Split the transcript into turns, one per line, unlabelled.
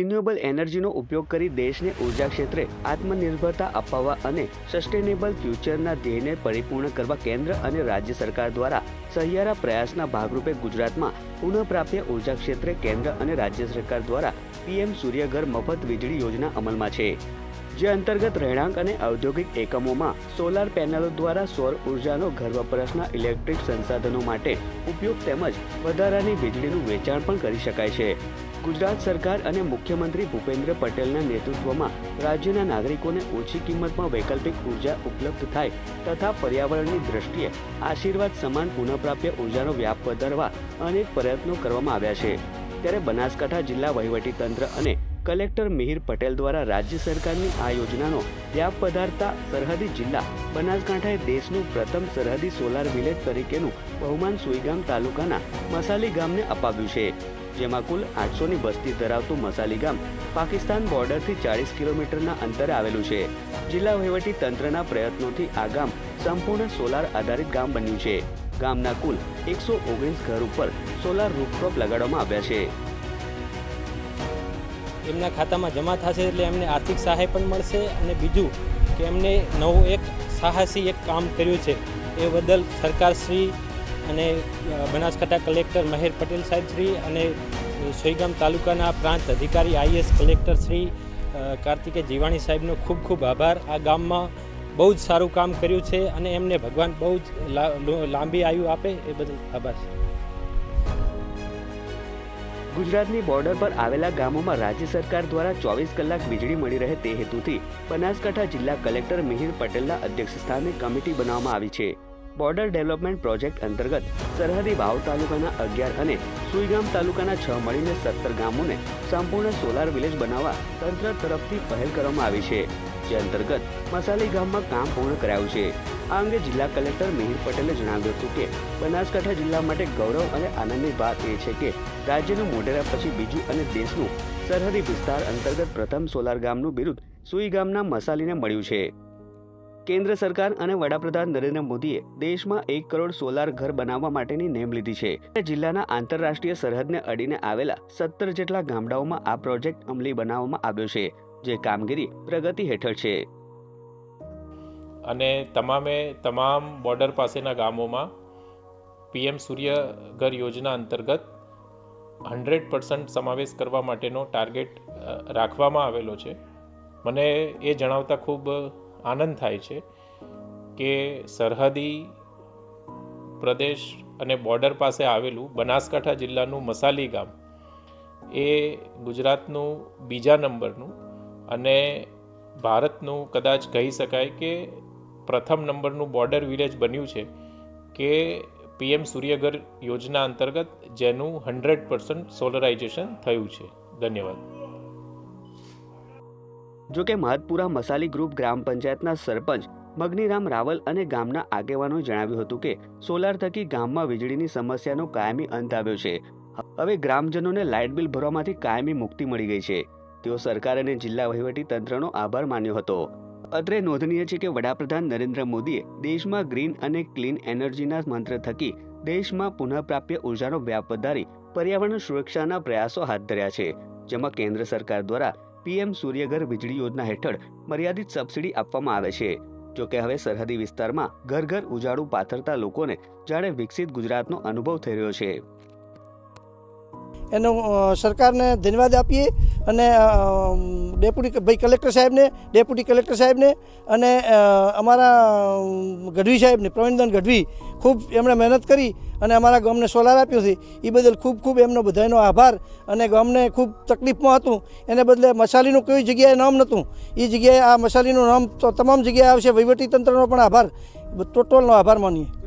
Renewable એનર્જીનો ઉપયોગ કરી દેશને ઊર્જા ક્ષેત્રે આત્મનિર્ભરતા અપાવવા અને સસ્ટેનેબલ ફ્યુચરના ધ્યેયને પરિપૂર્ણ કરવા કેન્દ્ર અને રાજ્ય સરકાર દ્વારા સહિયારા પ્રયાસના ભાગરૂપે ગુજરાતમાં પુનઃપ્રાપ્ય ઊર્જા ક્ષેત્રે કેન્દ્ર અને રાજ્ય સરકાર દ્વારા પીએમ સૂર્યઘર મફત વીજળી યોજના અમલમાં છે. જે અંતર્ગત રહેણાંક અને ઔદ્યોગિક એકમોમાં સોલાર પેનલો દ્વારા સૌર ઉર્જાનો ઘર વપરાશના ઇલેક્ટ્રિક સંસાધનો માટે ઉપયોગ તેમજ વધારાની વીજળીનું વેચાણ પણ કરી શકાય છે. ગુજરાત સરકાર અને મુખ્યમંત્રી ભૂપેન્દ્ર પટેલના નેતૃત્વમાં રાજ્યના નાગરિકોને ઓછી કિંમતમાં વૈકલ્પિક ઊર્જા ઉપલબ્ધ થાય તથા પર્યાવરણની દ્રષ્ટિએ આશીર્વાદ સમાન પુનઃપ્રાપ્ય ઉર્જાનો વ્યાપ વધારવા અનેક પ્રયત્નો કરવામાં આવ્યા છે. ત્યારે બનાસકાંઠા જિલ્લા વહીવટી તંત્ર અને કલેક્ટર મિહિર પટેલ દ્વારા રાજ્ય સરકારની આ યોજનાનો વ્યાપ પધારતા સરહદી જિલ્લા બનાસકાંઠાએ દેશનું પ્રથમ સરહદી સોલાર વિલેજ તરીકેનું બહુમાન સુઈગામ તાલુકાના મસાલી ગામને અપાવ્યું છે. જેમાં કુલ આઠસોની વસ્તી ધરાવતું મસાલી ગામ પાકિસ્તાન બોર્ડરથી ચાળીસ કિલોમીટરના અંતરે આવેલું છે. જિલ્લા વહીવટી તંત્રના પ્રયત્નોથી આ ગામ સંપૂર્ણ સોલાર આધારિત ગામ બન્યું છે. ગામના કુલ એકસો ઓગણીસ ઘર ઉપર સોલાર રૂફટોપ લગાડવામાં આવ્યા છે.
એમના ખાતામાં જમા થશે એટલે એમને આર્થિક સહાય પણ મળશે અને બીજું કે એમને નવું એક સાહસી એક કામ કર્યું છે. એ બદલ સરકારશ્રી અને બનાસકાંઠા કલેક્ટર મહેર પટેલ સાહેબ શ્રી અને સોઈગામ તાલુકાના પ્રાંત અધિકારી આઈએસ કલેક્ટર શ્રી કાર્તિકે જીવાણી સાહેબનો ખૂબ ખૂબ આભાર. આ ગામમાં બહુ જ સારું કામ કર્યું છે અને એમને ભગવાન બહુ જ લાંબી આયુ આપે એ બદલ આભાર.
ગુજરાતની બોર્ડર પર આવેલા ગામોમાં રાજ્ય સરકાર દ્વારા ચોવીસ કલાક વીજળી મળી રહે તે હેતુથી બનાસકાંઠા જિલ્લા કલેક્ટર મિહિર પટેલના અધ્યક્ષસ્થાને કમિટી બનાવવામાં આવી છે. બોર્ડર ડેવલપમેન્ટ પ્રોજેક્ટ અંતર્ગત સરહદી વાવ તાલુકાના અગિયાર અને સુઈગામ તાલુકાના છ મળીને સત્તર ગામોને સંપૂર્ણ સોલાર વિલેજ બનાવવા તંત્ર તરફથી પહેલ કરવામાં આવી છે, જે અંતર્ગત મસાલી ગામમાં કામ પૂર્ણ કરાયું છે. આ અંગે જિલ્લા કલેક્ટર મિહિર પટેલે જણાવ્યું હતું કે, બનાસકાંઠા જિલ્લા માટે ગૌરવ અને આનંદની વાત એ છે કે, રાજ્યનું મોઢેરા પછી બીજું અને દેશનું સરહદી વિસ્તાર અંતર્ગત પ્રથમ સોલાર ગામનું બિરુદ સુઈ ગામના મસાલીને મળ્યું છે. કેન્દ્ર સરકાર અને વડાપ્રધાન નરેન્દ્ર મોદીએ દેશમાં એક કરોડ સોલાર ઘર બનાવવા માટેની નેમ લીધી છે. જિલ્લાના આંતરરાષ્ટ્રીય સરહદને અડીને આવેલા સત્તર જેટલા ગામડાઓમાં આ પ્રોજેક્ટ અમલી બનાવવામાં આવ્યો છે, જે કામગીરી પ્રગતિ હેઠળ છે.
અને તમામે તમામ બોર્ડર પાસેના ગામોમાં પીએમ સૂર્ય ઘર યોજના અંતર્ગત હંડ્રેડ પર્સન્ટ સમાવેશ કરવા માટેનો ટાર્ગેટ રાખવામાં આવેલો છે. મને એ જણાવતા ખૂબ આનંદ થાય છે કે સરહદી પ્રદેશ અને બોર્ડર પાસે આવેલું બનાસકાંઠા જિલ્લાનું મસાલી ગામ એ ગુજરાતનું બીજા નંબરનું અને ભારતનું કદાચ કહી શકાય કે પ્રથમ નંબરનું બોર્ડર વિલેજ બન્યું છે કે પીએમ સૂર્યઘર યોજના અંતર્ગત જેનું હંડ્રેડ પર્સન્ટ સોલરાઇઝેશન થયું છે. ધન્યવાદ.
જો કે મહતપુરા મસાલી ગ્રુપ ગ્રામ પંચાયતના સરપંચ મગનીરામ રાવલ અને ગામના આગેવાનોએ જણાવ્યું હતું કે સોલાર થકી ગામમાં વીજળીની સમસ્યાનો કાયમી અંત આવ્યો છે. હવે ગ્રામજનોને લાઇટ બિલ ભરવામાંથી કાયમી મુક્તિ મળી ગઈ છે. તેઓ સરકાર અને જિલ્લા વહીવટી તંત્રનો આભાર માન્યો હતો. અત્રે નોંધનીય છે કે વડાપ્રધાન નરેન્દ્ર મોદીએ દેશમાં ગ્રીન અને ક્લીન એનર્જીના મંત્ર થકી દેશમાં પુનઃપ્રાપ્ય ઉર્જાનો વ્યાપ વધારી પર્યાવરણ સુરક્ષાના પ્રયાસો હાથ ધર્યા છે. જેમાં કેન્દ્ર સરકાર દ્વારા પીએમ સૂર્યઘર વીજળી યોજના હેઠળ મર્યાદિત સબસિડી આપવામાં આવે છે. જો કે હવે સરહદી વિસ્તારમાં ઘર ઘર ઉજાડું પાથરતા લોકોને જાણે વિકસિત ગુજરાતનો અનુભવ થઈ રહ્યો છે.
એનો સરકારને ધન્યવાદ આપીએ અને ડેપ્યુટી ભાઈ કલેક્ટર સાહેબને, ડેપ્યુટી કલેક્ટર સાહેબને અને અમારા ગઢવી સાહેબને, પ્રવીણદાન ગઢવી ખૂબ એમણે મહેનત કરી અને અમારા ગામને સોલાર આપ્યું છે. એ બદલ ખૂબ ખૂબ એમનો બધાનો આભાર અને ગામને ખૂબ તકલીફમાં હતું. એને બદલે મસાલીનું કોઈ જગ્યાએ નામ નહોતું. એ જગ્યાએ આ મસાલીનું નામ તમામ જગ્યાએ આવશે. વહીવટી તંત્રનો પણ આભાર. ટોટલનો આભાર માનીએ.